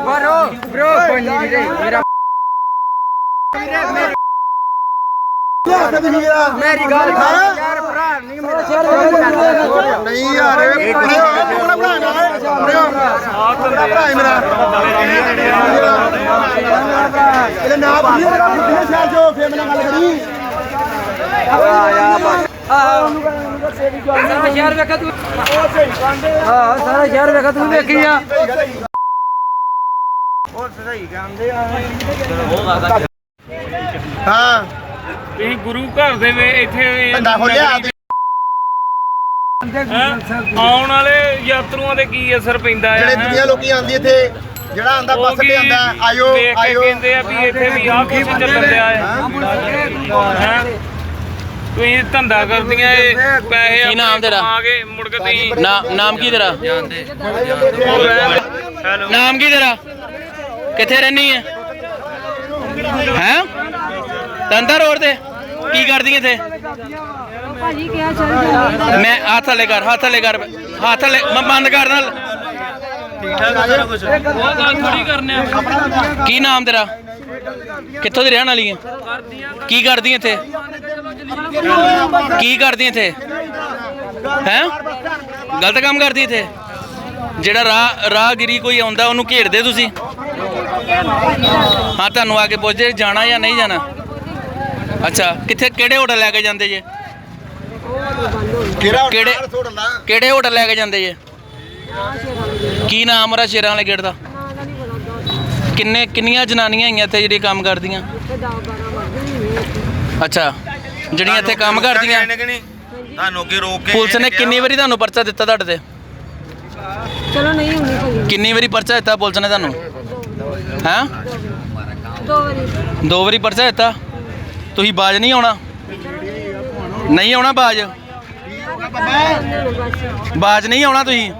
ਬਰੋ ਬਰੋ ਕੋਈ ਨਹੀਂ ਵੀਰੇ ਮੇਰਾ ਮੇਰੀ ਗੱਲ ਖਾ ਯਾਰ ਭਰਾ ਨਹੀਂ ਮੇਰਾ ਨਹੀਂ ਯਾਰ ਇਹ ਆਪਣਾ ਭਰਾ ਆਪਣਾ ਭਰਾ ਹੈ ਮੇਰਾ ਇਹਦੇ ਨਾਮ ਨਹੀਂ ਮੇਰਾ ਕਿੰਨੇ ਸਾਲ ਜੋ ਫੇਰ ਮੇਰੇ ਨਾਲ ਗੱਲ ਕਰੀ ਸਾਰਾ ਸ਼ਹਿਰ ਵੇਖਾ ਤੂੰ। ਹਾਂ ਸਾਰਾ ਸ਼ਹਿਰ ਵੇਖਾ ਤੂੰ ਵੇਖੀ ਆ। ਹਾਂ। ਤੁਸੀਂ ਗੁਰੂ ਘਰ ਦੇ ਵੇ ਇੱਥੇ ਧੰਦਾ ਖੋਲਿਆ ਤੇ ਹੈਂ? ਆਉਣ ਵਾਲੇ ਯਾਤਰੂਆਂ ਤੇ ਕੀ ਅਸਰ ਪੈਂਦਾ ਹੈ ਜਿਹੜੇ ਦੁਨੀਆ ਲੋਕੀ ਆਂਦੀ ਇੱਥੇ ਜਿਹੜਾ ਆਂਦਾ ਬੱਸ ਤੇ ਆਂਦਾ ਆਇਓ ਆਇਓ। ਕਹਿੰਦੇ ਆ ਵੀ ਇੱਥੇ ਵੀ ਆਹ ਕੁਛ ਚੱਲਣ ਦਿਆ ਹੈ। ਹੈਂ? ਤੁਸੀਂ ਧੰਦਾ ਕਰਦੀਆਂ ਇਹ ਪੈਸੇ ਕੀ ਨਾਮ ਤੇਰਾ? ਆ ਕੇ ਮੁੜ ਕੇ ਤੁਸੀਂ ਨਾ ਨਾਮ ਕੀ ਤੇਰਾ? ਹੈਲੋ ਨਾਮ ਕੀ ਤੇਰਾ? ਕਿੱਥੇ ਰਹਿਨੀ ਹੈ ਹੈ? ਤੰਦਾ ਰੋਡ ਤੇ? ਕੀ ਕਰਦੀ ਇੱਥੇ? ਭਾਜੀ ਕਿਹਾ ਚੱਲ ਜਾਈਏ ਮੈਂ ਹੱਥ ਥੱਲੇ ਕਰ ਹੱਥ ਥੱਲੇ ਕਰ ਹੱਥ ਥੱਲੇ ਮੈਂ ਬੰਦ ਕਰ ਨਾਲ। ਥੋੜੀ ਕਰਨੇ ਆ ਕੀ ਨਾਮ ਤੇਰਾ? ਕਿੱਥੋਂ ਦੀ ਰਹਿਣ ਵਾਲੀ ਹੈ ਕੀ ਕਰਦੀ ਇੱਥੇ? ਕੀ ਕਰਦੀ ਇੱਥੇ? ਹੈ? ਗਲਤ ਕੰਮ ਕਰਦੀ ਇੱਥੇ? ਜਿਹੜਾ ਰਾਹ ਰਾਹਗੀਰੀ ਕੋਈ ਆਉਂਦਾ ਉਹਨੂੰ ਘੇਰਦੇ ਤੁਸੀਂ? ਹਾਂ ਤੁਹਾਨੂੰ ਆ ਕੇ ਪੁੱਛਦੇ ਜਾਣਾ ਜਾਂ ਨਹੀਂ ਜਾਣਾ? ਅੱਛਾ ਕਿੱਥੇ ਕਿਹੜੇ ਹੋਟਲ ਲੈ ਕੇ ਜਾਂਦੇ ਜੇ? ਕਿਹੜਾ ਕਿਹੜੇ- ਹੋਟਲ ਲੈ ਕੇ ਜਾਂਦੇ ਜੇ? ਕੀ ਨਾਮ ਉਹਦਾ ਸ਼ੇਰਾਂ ਵਾਲੇ ਗੇਟ ਦਾ? ਕਿੰਨੇ ਕਿੰਨੀਆਂ ਜਨਾਨੀਆਂ ਆਈਆਂ ਇੱਥੇ ਜਿਹੜੀਆਂ ਕੰਮ ਕਰਦੀਆਂ? ਅੱਛਾ। ਜਿਹੜੀਆਂ ਇੱਥੇ ਕੰਮ ਕਰਦੀਆਂ। ਤੁਹਾਨੂੰ ਅੱਗੇ ਰੋਕ ਕੇ ਪੁਲਿਸ ਨੇ ਕਿੰਨੀ ਵਾਰੀ ਤੁਹਾਨੂੰ ਪਰਚਾ ਦਿੱਤਾ ਤੁਹਾਡੇ ਤੇ? ਚਲੋ ਨਹੀਂ ਹੁੰਦੀ ਭਾਜੀ। ਕਿੰਨੀ ਵਾਰੀ ਪਰਚਾ ਦਿੱਤਾ ਪੁਲਿਸ ਨੇ ਤੁਹਾਨੂੰ? ਹੈਂ? ਦੋ ਵਾਰੀ ਦੋ ਵਾਰੀ ਪਰਚਾ ਦਿੱਤਾ? ਤੁਸੀਂ ਬਾਜ ਨਹੀਂ ਆਉਣਾ? ਨਹੀਂ ਆਉਣਾ ਬਾਜ? ਬਾਜ ਨਹੀਂ ਆਉਣਾ ਤੁਸੀਂ?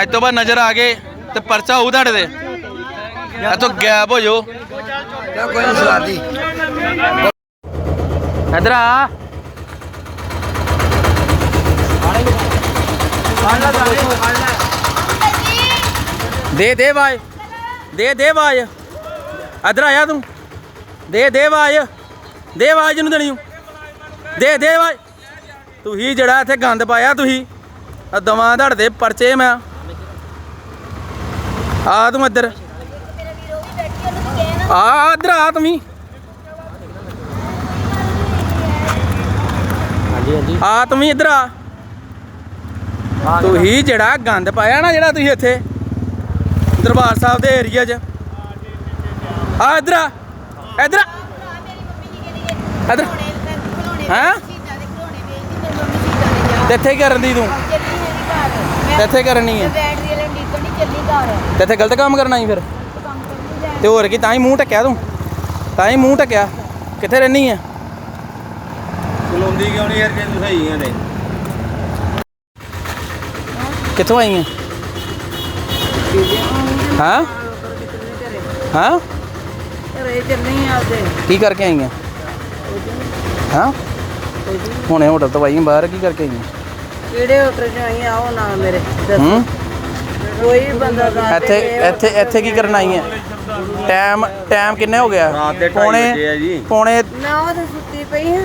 ਅੱਜ ਤੋਂ ਬਾਅਦ ਨਜ਼ਰ ਆ ਗਏ ਤੇ ਪਰਚਾ ਹੋਊ ਤੁਹਾਡੇ ਤੇ। ਇੱਥੋਂ ਗਾਇਬ ਹੋ ਜਾਓ। ਕੋਈ ਨਹੀਂ ਸਵਾਦੀ ਇਧਰ ਆ। ਦੇ ਦੇ ਆਵਾਜ਼ ਦੇ ਦੇ ਆਵਾਜ਼ ਇਧਰ ਆਇਆ ਤੂੰ। ਦੇ ਦੇ ਆਵਾਜ਼ ਦੇ ਆਵਾਜ਼ ਨੂੰ ਦੇਣੀ। ਦੇ ਦੇ ਆਵਾਜ਼ ਤੂੰ ਹੀ ਜਿਹੜਾ ਇੱਥੇ ਗੰਦ ਪਾਇਆ ਤੁਸੀਂ ਆ ਦਵਾਂ ਧੜ ਦੇ ਪਰਚੇ ਮੈਂ। ਆ ਤੂੰ ਇੱਧਰ। ਆ ਇੱਧਰ ਆ ਤੂੰ ਵੀ ਆ ਤੂੰ ਵੀ ਇੱਧਰ ਆ। ਤੂੰ ਹੀ ਜਿਹੜਾ ਗੰਦ ਪਾਇਆ ਨਾ ਜਿਹੜਾ ਤੁਸੀਂ ਇੱਥੇ ਦਰਬਾਰ ਸਾਹਿਬ ਦੇ ਏਰੀਆ 'ਚ। ਆ ਇੱਧਰ ਆ ਇੱਧਰ ਆ। ਇੱਧਰ। ਹੈਂ? ਤੇ ਇੱਥੇ ਕੀ ਕਰਨ ਦੀ ਤੂੰ? ਇੱਥੇ ਕਰਨੀ ਹੈ? ਤੇ ਇੱਥੇ ਗਲਤ ਕੰਮ ਕਰਨਾ ਹੀ ਫਿਰ। ਤੇ ਹੋਰ ਕੀ ਤਾਂ ਹੀ ਮੂੰਹ ਟੱਕਿਆ ਤੂੰ। ਤਾਂ ਹੀ ਮੂੰਹ ਟੱਕਿਆ ਕਿੱਥੇ ਰਹਿਣੀ ਹੈ? ਚਲਾਉਂਦੀ ਕਿਉਂ ਨਹੀਂ ਯਾਰ ਜੇ ਤੂੰ ਸਹੀ ਆ ਤੇ ਕਿੱਥੋਂ ਆਈ ਹੈ? ਹਾਂ? ਹਾਂ ਘਰੇ ਚੱਲਣੀ ਆ ਉਹਦੇ ਕੀ ਕਰਕੇ ਆਈ ਹੈ? ਹਾਂ ਹੁਣੇ ਹੋਟਲ ਤੋਂ ਆਈ ਹੈ ਬਾਹਰ ਕੀ ਕਰਕੇ ਆਈ ਹੈ ਕਿਹੜੇ ਹੋਟਲ ਚ ਆਈ ਆਓ ਨਾ ਮੇਰੇ ਹੂੰ? ਕੋਈ ਬੰਦਾ ਦਾ ਇੱਥੇ ਇੱਥੇ ਇੱਥੇ ਕੀ ਕਰਨ ਆਈ ਹੈ ਟਾਈਮ ਟਾਈਮ ਕਿੰਨਾ ਹੋ ਗਿਆ? ਰਾਤ ਦੇ ਢਾਈ ਵਜੇ ਆ ਜੀ। ਪੌਣੇ ਨਾ ਉਹ ਤਾਂ ਸੁੱਤੀ ਪਈ ਹਾਂ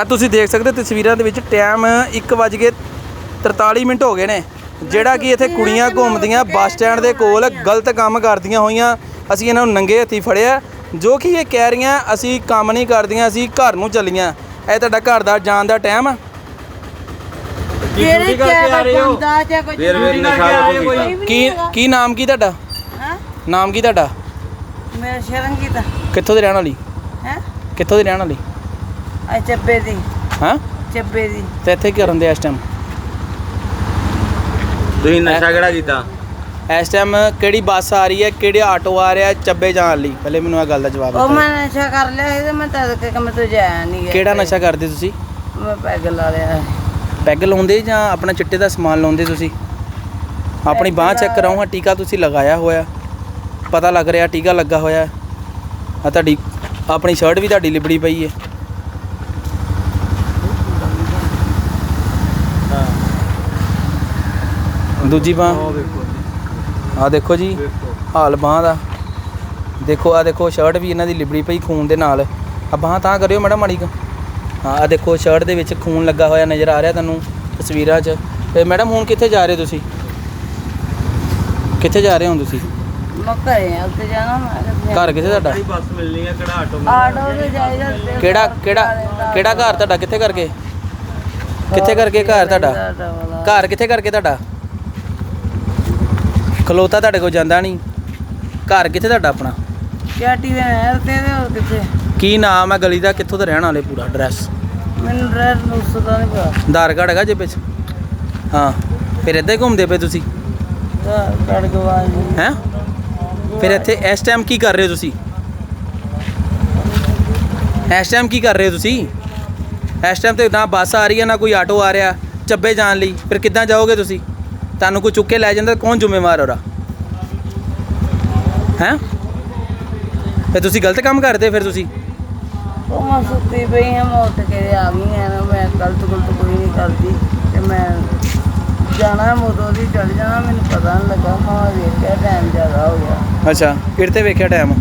ਆ ਤੁਸੀਂ ਦੇਖ ਸਕਦੇ ਹੋ ਤਸਵੀਰਾਂ ਦੇ ਵਿੱਚ ਟਾਈਮ 1:43 ਮਿੰਟ ਹੋ ਗਏ ਨੇ। ਜਿਹੜਾ ਕਿ ਇੱਥੇ ਕੁੜੀਆਂ ਘੁੰਮਦੀਆਂ ਬੱਸ ਸਟੈਂਡ ਦੇ ਕੋਲ ਗਲਤ ਕੰਮ ਕਰਦੀਆਂ ਹੋਈਆਂ। ਅਸੀਂ ਇਹਨਾਂ ਨੂੰ ਨੰਗੇ ਹੱਥੀ ਫੜਿਆ ਜੋ ਕਿ ਇਹ ਕਹਿ ਰਹੀਆਂ ਅਸੀਂ ਕੰਮ ਨਹੀਂ ਕਰਦੀਆਂ ਅਸੀਂ ਘਰ ਨੂੰ ਚੱਲੀਆਂ। ਇਹ ਤੁਹਾਡਾ ਘਰ ਦਾ ਜਾਣ ਦਾ ਟਾਈਮ। ਆ ਕਿਆ ਬੰਦਾ ਜਾਂ ਕੋਈ ਕੀ ਕੀ ਨਾਮ ਕੀ ਤੁਹਾਡਾ? ਹਾਂ? ਨਾਮ ਕੀ ਤੁਹਾਡਾ? ਮੈਂ ਸ਼ਰੰਗੀਤਾ ਕਿੱਥੋਂ ਦੇ ਰਹਿਣ ਵਾਲੀ? ਹੈ? ਕਿੱਥੋਂ ਦੀ ਰਹਿਣ ਵਾਲੀ? ਆ ਚੱਬੇ ਦੀ। ਹਾਂ? ਚੱਬੇ ਦੀ। ਤੇ ਇੱਥੇ ਕੀ ਕਰਨ ਦੇ ਇਸ ਟਾਈਮ ਤੁਸੀਂ ਨਸ਼ਾ ਕਿਹੜਾ ਕੀਤਾ? ਇਸ ਟਾਈਮ ਕਿਹੜੀ ਬੱਸ ਆ ਰਹੀ ਹੈ ਕਿਹੜੇ ਆਟੋ ਆ ਰਿਹਾ ਚੱਬੇ ਜਾਣ ਲਈ। ਪਹਿਲੇ ਮੈਨੂੰ ਇਹ ਗੱਲ ਦਾ ਜਵਾਬ ਉਹ ਦਿਓ। ਮੈਂ ਨਸ਼ਾ ਕਰ ਲਿਆ ਸੀ ਤੇ ਮੈਂ ਤਦ ਕਿ ਮੈਂ ਤੋਂ ਜਾਇਆ ਨਹੀਂ ਗਿਆ ਕਿਹੜਾ ਨਸ਼ਾ ਕਰਦੇ ਤੁਸੀਂ? ਮੈਂ ਪੈਗ ਲਾ ਲਿਆ। ਪੈਗ ਲਾਉਂਦੇ ਜਾਂ ਆਪਣਾ ਚਿੱਟੇ ਦਾ ਸਮਾਨ ਲਾਉਂਦੇ ਤੁਸੀਂ? ਆਪਣੀ ਬਾਹ ਚੈੱਕ ਕਰਾਉਂ ਹਾਂ ਟੀਕਾ ਤੁਸੀਂ ਲਗਾਇਆ ਹੋਇਆ। ਪਤਾ ਲੱਗ ਰਿਹਾ ਟੀਕਾ ਲੱਗਾ ਹੋਇਆ। ਆ ਤੁਹਾਡੀ ਆਪਣੀ ਸ਼ਰਟ ਵੀ ਤੁਹਾਡੀ ਲਿਬੜੀ ਪਈ ਹੈ। ਦੂਜੀ ਬਾਹ। ਆ ਦੇਖੋ ਜੀ। ਹਾਲ ਬਾਹ ਦਾ। ਦੇਖੋ ਆ ਦੇਖੋ ਸ਼ਰਟ ਵੀ ਇਹਨਾਂ ਦੀ ਲਿਬੜੀ ਪਈ ਖੂਨ ਦੇ ਨਾਲ। ਆ ਬਾਹ ਤਾਂ ਕਰਿਓ ਮੈਡਮ ਮਾੜੀ ਕੁ। ਹਾਂ ਆ ਦੇਖੋ ਸ਼ਰਟ ਦੇ ਵਿੱਚ ਖੂਨ ਲੱਗਾ ਹੋਇਆ ਨਜ਼ਰ ਆ ਰਿਹਾ ਤੁਹਾਨੂੰ ਤਸਵੀਰਾਂ 'ਚ। ਤੇ ਮੈਡਮ ਹੁਣ ਕਿੱਥੇ ਜਾ ਰਹੇ ਹੋ ਤੁਸੀਂ? ਕਿੱਥੇ ਜਾ ਰਹੇ ਹੋ ਤੁਸੀਂ? ਮੈਂ ਘਰੇ ਆ ਉੱਤੇ ਜਾਣਾ ਮੈਂ ਕਿੱਥੇ ਘਰ ਕਿੱਥੇ ਤੁਹਾਡਾ? ਕਿਹੜੀ ਬੱਸ ਮਿਲਣੀ ਹੈ ਕਿਹੜਾ ਆਟੋ ਆਟੋ ਤੇ ਜਾਈਦਾ ਤੇ ਕਿਹੜਾ ਕਿਹੜਾ ਕਿਹੜਾ ਘਰ ਤੁਹਾਡਾ? ਕਿੱਥੇ ਕਰਕੇ? ਕਿੱਥੇ ਕਰਕੇ ਘਰ ਤੁਹਾਡਾ। ਘਰ ਕਿੱਥੇ ਕਰਕੇ ਤੁਹਾਡਾ? ਖਲੋਤਾ ਤੁਹਾਡੇ ਕੋਲ ਜਾਂਦਾ ਨਹੀਂ। ਘਰ ਕਿੱਥੇ ਤੁਹਾਡਾ ਆਪਣਾ? ਚਾਟੀ ਦੇ ਨਹਿਰ ਤੇ ਤੇ ਹੋਰ ਕਿੱਥੇ? ਕੀ ਨਾਮ ਹੈ ਗਲੀ ਦਾ? ਕਿੱਥੋਂ ਦੇ ਰਹਿਣ ਵਾਲੇ ਪੂਰਾ ਐਡਰੈਸ ਮੈਨੂੰ ਡਰੈਸ ਨੂੰ ਸੁਦਾ ਨਹੀਂ ਪਤਾ ਆਧਾਰ ਕਾਰਡ ਹੈਗਾ ਜੇਬ 'ਚ ਹਾਂ ਫਿਰ ਇੱਦਾਂ ਹੀ ਘੁੰਮਦੇ ਪਏ ਤੁਸੀਂ? ਕੜ ਹੈਂ? ਫਿਰ ਇੱਥੇ ਇਸ ਟਾਈਮ ਕੀ ਕਰ ਰਹੇ ਹੋ ਤੁਸੀਂ? ਇਸ ਟਾਈਮ ਕੀ ਕਰ ਰਹੇ ਹੋ ਤੁਸੀਂ? ਇਸ ਟਾਈਮ ਤੇ ਨਾ ਬੱਸ ਆ ਰਹੀ ਹੈ ਨਾ ਕੋਈ ਆਟੋ ਆ ਰਿਹਾ। ਚੱਬੇ ਜਾਣ ਲਈ। ਫਿਰ ਕਿੱਦਾਂ ਜਾਓਗੇ ਤੁਸੀਂ? ਤੁਹਾਨੂੰ ਕੋਈ ਚੁੱਕ ਕੇ ਲੈ ਜਾਂਦਾ ਕੌਣ ਜ਼ਿੰਮੇਵਾਰ ਹੋਰਾ ਹੈਂ? ਤੇ ਤੁਸੀਂ ਗਲਤ ਕੰਮ ਕਰਦੇ ਫਿਰ ਤੁਸੀਂ? ਉਹ ਮੈਂ ਸੁੱਤੀ ਪਈ ਹਾਂ ਮੈਂ ਉੱਠ ਕੇ ਆ ਗਈ ਹਾਂ ਨਾ ਮੈਂ ਗਲਤ ਗੁਲਤ ਕੋਈ ਨਹੀਂ ਕਰਦੀ। ਤੇ ਮੈਂ ਜਾਣਾ ਮੋਦੋਂ ਦੀ ਚੜ ਜਾਣਾ ਮੈਨੂੰ ਪਤਾ ਨਹੀਂ ਲੱਗਾ ਹਾਂ ਵੇਖਿਆ ਟਾਈਮ ਜ਼ਿਆਦਾ ਹੋ ਗਿਆ। ਅੱਛਾ ਕਿਹੜੇ ਵੇਖਿਆ ਟਾਈਮ